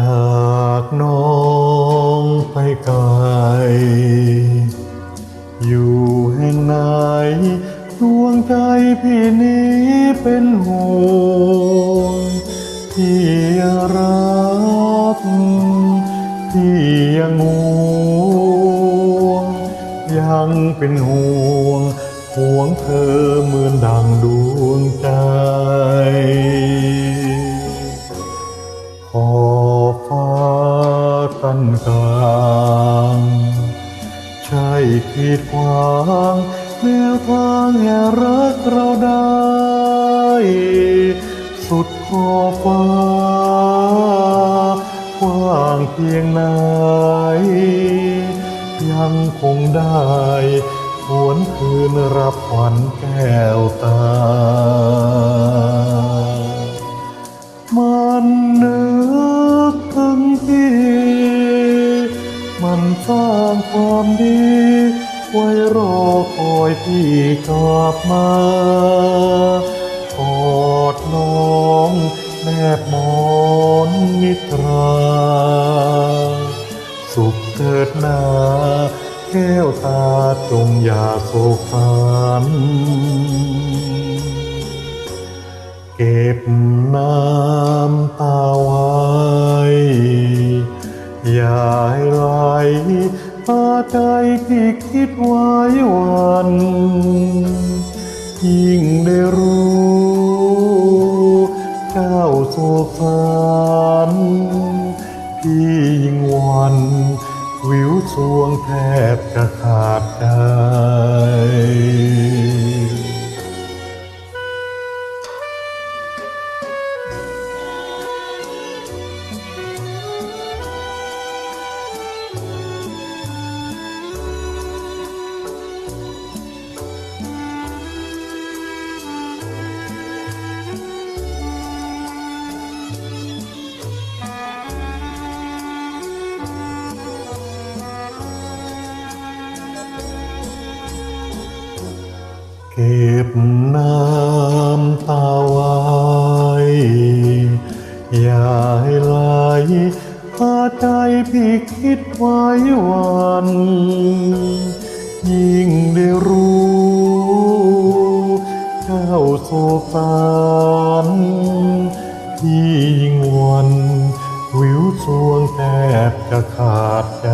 จากน้องไปไกล อยู่แห่งไหน ดวงใจพี่นี้เป็นห่วงพี่รักพี่ยังห่วง ยังเป็นห่วง ห่วงเธอเหมือนดังดวงใจขอ ดขวางแนวทางแห่งรักเราได้ สุดขอบฟ้ากว้างเพียงไหนยังคงได้หวนคืนรับขวัญแก้วตา มันนึกถึงพี่ มันสร้างความดี ไว้รอคอยพี่กลับมากอดน้องแนบมอนนิทรา สุขเถิดนาแก้วตาจงอย่าโศกสันเก็บน้ำตาไว้ อย่าให้ไหล ใจที่คิดไว้วัน ยิ่งได้รู้เจ้าโศกสันพี่ยิ่งหวันวิวสวงแทบจะขาดใจ เก็บน้ำตาไว้อย่าให้ไหลพาใจพี่คิดไว้วัน ยิ่งได้รู้เจ้าโศกสันพี่ยิ่งวันวิวสวงแทบจะขาดใจ